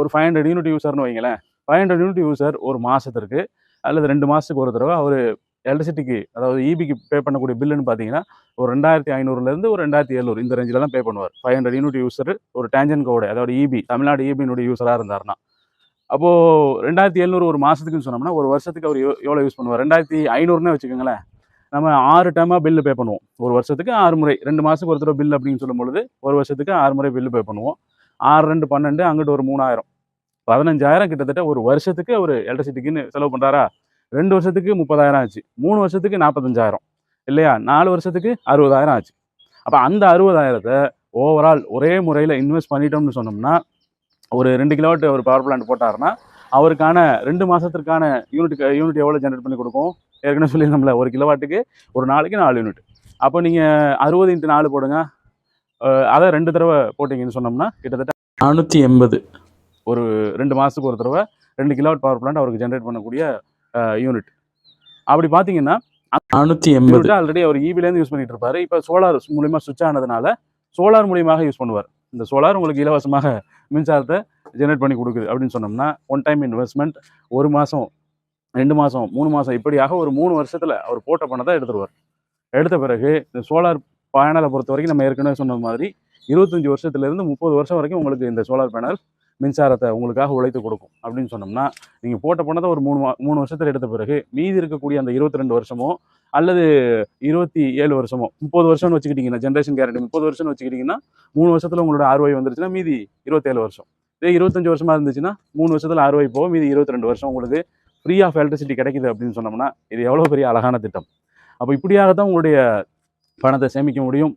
ஒரு five hundred unit யூசர்னு வைங்களேன். Five hundred unit user ஒரு மாதத்திற்கு அல்லது ரெண்டு மாதத்துக்கு ஒரு தடவை அவர் எலக்ட்ரிசிட்டிக்கு அதாவது இபிக்கு பே பண்ணக்கூடிய பில்லுன்னு பார்த்தீங்கன்னா ஒரு ரெண்டாயிரத்தி ஐநூறுலேருந்து ஒரு ரெண்டாயிரத்தி எழுநூறு இந்த ரேஞ்சில் தான் பே பண்ணுவார். ஃபைவ் ஹண்ட்ரட் யூனிட் யூசர் ஒரு டேஞ்சன் கோடு அதாவது இபி தமிழ்நாடு இபியினுடைய யூசராக இருந்தாருன்னா. அப்போது ரெண்டாயிரத்தி எழுநூறு ஒரு மாதத்துக்குன்னு சொன்னோம்னா ஒரு வருஷத்துக்கு அவர் எவ்வளோ யூஸ் பண்ணுவார்? ரெண்டாயிரத்தி ஐநூறுனே வச்சுக்கோங்களேன். நம்ம ஆறு டைமாக பில்லு பே பண்ணுவோம். ஒரு வருஷத்துக்கு ஆறு முறை ரெண்டு மாதத்துக்கு ஒரு தடவை பில் அப்படின்னு சொல்லும் பொழுது ஒரு வருஷத்துக்கு ஆறு முறை பில்லு பே பண்ணுவோம். ஆறு ரெண்டு பன்னெண்டு அங்கிட்டு ஒரு மூணாயிரம். பதினஞ்சாயிரம் கிட்டத்தட்ட ஒரு வருஷத்துக்கு அவர் எலக்ட்ரிசிட்டிக்குன்னு செலவு பண்ணுறாரா ரெண்டு வருஷத்துக்கு முப்பதாயிரம் ஆச்சு. மூணு வருஷத்துக்கு நாற்பத்தஞ்சாயிரம் இல்லையா? நாலு வருஷத்துக்கு அறுபதாயிரம் ஆச்சு. அப்போ அந்த அறுபதாயிரத்தை ஓவரால் ஒரே முறையில் இன்வெஸ்ட் பண்ணிட்டோம்னு சொன்னோம்னா ஒரு ரெண்டு கிலோவாட் ஒரு பவர் பிளான்ட் போட்டாருன்னா அவருக்கான ரெண்டு மாதத்திற்கான யூனிட் யூனிட் எவ்வளோ ஜென்ரேட் பண்ணி கொடுக்கும்? ஏற்கனவே சொல்லியிருந்தோம்ல ஒரு கிலோவாட்டுக்கு ஒரு நாளைக்கு நாலு யூனிட் அப்போ நீங்கள் அறுபது இன்ட்டு நாலு போடுங்க. அதை ரெண்டு தடவை போட்டிங்கன்னு சொன்னோம்னா கிட்டத்தட்ட நானூற்றி எண்பது. ஒரு ரெண்டு மாதத்துக்கு ஒரு தடவை ரெண்டு கிலோவாட் பவர் பிளான்ட் அவருக்கு ஜென்ரேட் பண்ணக்கூடிய யூனிட் அப்படி பார்த்தீங்கன்னா நானூற்றி எண்பது. ஆல்ரெடி அவர் ஈவிலேருந்து யூஸ் பண்ணிட்டு இருப்பாரு. இப்போ சோலார் மூலியமாக சுவிட்ச் ஆனதுனால சோலார் மூலியமாக யூஸ் பண்ணுவார். இந்த சோலார் உங்களுக்கு இலவசமாக மின்சாரத்தை ஜென்ரேட் பண்ணி கொடுக்குது. அப்படின்னு சொன்னோம்னா ஒன் டைம் இன்வெஸ்ட்மெண்ட் ஒரு மாதம் ரெண்டு மாதம் மூணு மாதம் இப்படியாக ஒரு மூணு வருஷத்தில் அவர் போட்ட பணத்தை எடுத்துருவார். எடுத்த பிறகு இந்த சோலார் பேனலை பொறுத்த வரைக்கும் நம்ம ஏற்கனவே சொன்ன மாதிரி இருபத்தஞ்சி வருஷத்துலேருந்து முப்பது வருஷம் வரைக்கும் உங்களுக்கு இந்த சோலார் பேனல் மின்சாரத்தை உங்களுக்காக உழைத்து கொடுக்கும் அப்படின்னு சொன்னோம்னா நீங்கள் போட்ட பணத்தை ஒரு மூணு மா- மூணு வருஷத்தில் எடுத்த பிறகு மீதி இருக்கக்கூடிய அந்த இருபத்தி ரெண்டு வருஷமோ அல்லது இருபத்தி ஏழு வருஷமோ முப்பது வருஷம்னு வச்சுக்கிட்டிங்கன்னா ஜென்ரேஷன் கேரண்டி முப்பது வருஷம்னு வச்சுக்கிட்டிங்கன்னா மூணு வருஷத்தில் உங்களோட ஆர்வாய் வந்துருச்சுன்னா மீதி இருபத்தேழு வருஷம். இதே இருபத்தஞ்சு வருஷமாக இருந்துச்சுன்னா மூணு வருஷத்தில் ஆர்வாய் போக மீதி இருபத்தி ரெண்டு வருஷம் உங்களுக்கு ஃப்ரீ ஆஃப் எலக்ட்ரிசிட்டி கிடைக்குது அப்படின்னு சொன்னோம்னா இது எவ்வளோ பெரிய அழகான திட்டம். அப்போ இப்படியாக தான் உங்களுடைய பணத்தை சேமிக்க முடியும்.